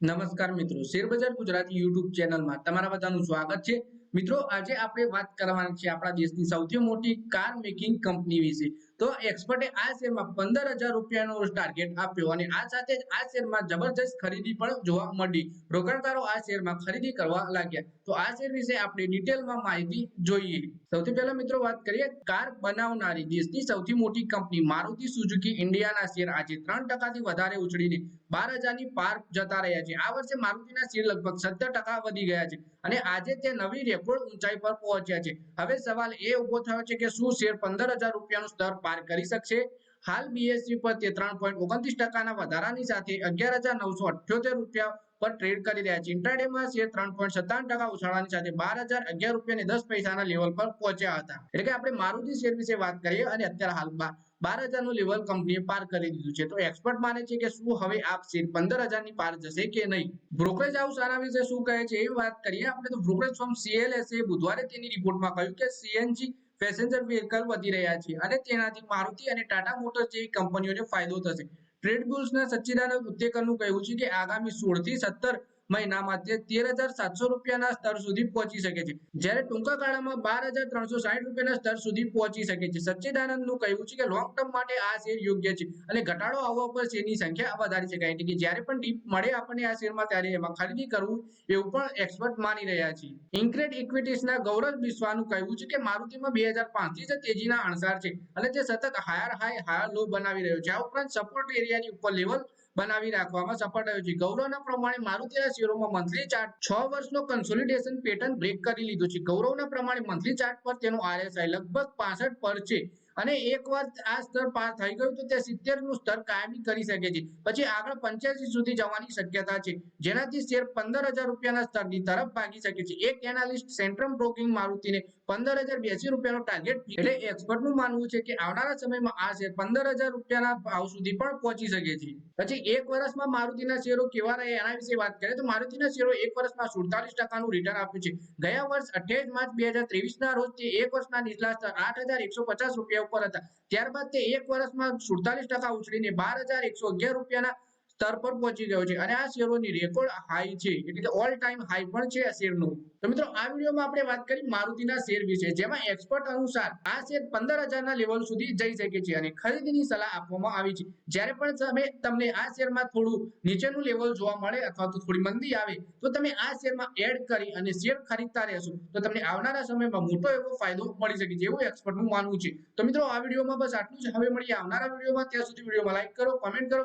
નમસ્કાર મિત્રો. શેરબજાર ગુજરાતી યુટ્યુબ ચેનલમાં તમારા બધાનું સ્વાગત છે. મિત્રો, આજે આપણે વાત કરવાની છે આપણા દેશની સૌથી મોટી કાર મેકિંગ કંપની વિશે. તો એક્સપર્ટે આ શેરમાં પંદર હજાર રૂપિયાનો ટાર્ગેટ આપ્યો અને આ સાથે જ આ શેરમાં જબરજસ્ત ખરીદી પણ જોવા મળી. રોકાણકારો આ શેરમાં ખરીદી કરવા લાગ્યા. તો આ શેર વિશે આપણે ડિટેલમાં માહિતી જોઈએ. સૌથી પહેલા મિત્રો વાત કરીએ કાર બનાવનારી દેશની સૌથી મોટી કંપની મારુતિ સુઝુકી ઇન્ડિયાના શેર આજે ત્રણ ટકાથી વધારે ઉછળીને બાર હજારની પાર જતા રહ્યા છે. આ વર્ષે મારુતિના શેર લગભગ સત્તર ટકા વધી ગયા છે અને આજે તે નવી રેકોર્ડ ઊંચાઈ પર પહોંચ્યા છે. હવે સવાલ એ ઊભો થયો છે કે શું શેર પંદર હજાર રૂપિયાનું સ્તર પાર કરી શકશે. હાલ બીએસસી પર તે ત્રણ પોઈન્ટ ઓગણત્રીસ ટકાના વધારાની સાથે અગિયાર હજાર નવસો અઠ્યોતેર રૂપિયા પર ટ્રેડ કરી રહ્યા છે. ઇન્ટ્રાડેમાં શેર ત્રણ પોઈન્ટ સત્તાવન ટકા ઉછાળવાની સાથે બાર હજાર અગિયાર રૂપિયા દસ પૈસાના લેવલ પર પહોંચ્યા હતા. એટલે કે આપણે મારુતિ શેર વિશે વાત કરીએ અને અત્યારે હાલમાં બાર હજારનું લેવલ કંપનીએ પાર કરી દીધું છે. તો એક્સપર્ટ માને છે કે શું હવે આ શેર પંદર હજારની પાર જશે કે નહીં? બ્રોકરેજ હાઉસ આના વિશે શું કહે છે? એ વાત કરીએ. આપણે તો બ્રોકરેજ ફોર્મ સીએલએસ એ બુધવારે તેની રિપોર્ટમાં કહ્યું કે સીએનજી પેસેન્જર વ્હીકલ વધી રહ્યા છે અને તેનાથી મારુતિ અને ટાટા મોટર્સ જેવી કંપનીઓને ફાયદો થશે. ટ્રેડ બુલ્સના સચ્ચિદાનંદ ઉત્તેકરનું કહેવું છે કે આગામી સોળથી સત્તર મહિનામાં તે તેર હજાર સાતસો રૂપિયાના સ્તર સુધી પહોંચી શકે છે. જ્યારે ટૂંકા ગાળામાં બાર હજાર ત્રણસો સાઠ રૂપિયાના સ્તર સુધી પહોંચી શકે છે. સચ્ચિદાનંદનું કહેવું છે કે લોંગ ટર્મ માટે આ શેર યોગ્ય છે અને ઘટાડો આવવા પર શેરની સંખ્યા વધારી શકાય એટલે કે જ્યારે પણ ડીપ મળે આપણને આ શેરમાં, ત્યારે એમાં ખરીદી કરવું એવું પણ એક્સપર્ટ માની રહ્યા છે ઇન્ક્રેડ ઇક્વિટીસના ગૌરવ બિસ્વાનું કહેવું છે કે મારુતિમાં બે હજાર પાંચથી જ તેજીના અણસાર છે. અને તે સતત હાયર હાઈ હાયર લો બનાવી રહ્યો છે. આ ઉપરાંત સપોર્ટ એરિયાની ઉપર લેવલ બનાવી રાખવામાં સફળ રહ્યો છે. ગૌરવના પ્રમાણે મારુતિના શેરોમાં મંથલી ચાર્ટ છ વર્ષનો કન્સોલિડેશન પેટર્ન બ્રેક કરી લીધો છે. ગૌરવના પ્રમાણે મંથલી ચાર્ટ પર તેનું આરએસઆઈ લગભગ પાસઠ પર છે અને એકવાર આ સ્તર પાર થઈ ગયું તો તે સિત્તેરનું સ્તર કાયમી કરી શકે છે. પછી આગળ પંચ્યાસી સુધી જવાની શક્યતા છે. જેનાથી શેર પંદર હજાર રૂપિયાના સ્તરની તરફ ભાગી શકે છે. એક એનાલિસ્ટ સેન્ટ્રમ બ્રોકિંગ મારુતિને પંદર હજાર બેસી રૂપિયાનો ટાર્ગેટ એટલે એક્સપર્ટનું માનવું છે કે આવનારા સમયમાં આ શેર પંદર હજાર રૂપિયાના ભાવ સુધી પણ પહોંચી શકે છે. પછી એક વર્ષમાં મારુતિના શેરો કેવા રહે એના વિશે વાત કરીએ તો મારુતિના શેરો એક વર્ષમાં સુડતાલીસ ટકાનું રિટર્ન આપ્યું છે. ગયા વર્ષ અઠ્યાવીસ માર્ચ બે હજાર ત્રેવીસ ના રોજ તે એક વર્ષના નીચલા સ્તર આઠ હજાર એકસો પચાસ રૂપિયા ઉપર હતા. ત્યારબાદ તે એક વર્ષમાં સુડતાલીસ ટકા ઉછળીને બાર હજાર એકસો અગિયાર રૂપિયાના સ્તર પર પહોંચી ગયો છે. અને આ શેરોની રેકોર્ડ હાઈ છે. એટલે કે ઓલ ટાઈમ હાઈ પણ છે આ શેરનું. તો મિત્રો, આ વિડીયોમાં આપણે વાત કરી મારુતિના શેર વિશે. જેમાં એક્સપર્ટ અનુસાર આ શેર પંદર હજારના લેવલ સુધી જઈ શકે છે અને ખરીદીની સલાહ આપવામાં આવી છે. જ્યારે પણ તમે તમને આ શેરમાં થોડું નીચેનું લેવલ જોવા મળે અથવા તો થોડી મંદી આવે, તો તમે આ શેરમાં એડ કરી અને શેર ખરીદતા રહેશો. તો તમને આવનારા સમયમાં મોટો એવો ફાયદો મળી શકે છે એવું એક્સપર્ટનું માનવું છે. તો મિત્રો, આ વિડીયોમાં બસ આટલું જ. હવે મળીએ આવનારા વિડીયોમાં. ત્યાં સુધી વિડીયોમાં લાઈક કરો કમેન્ટ કરો.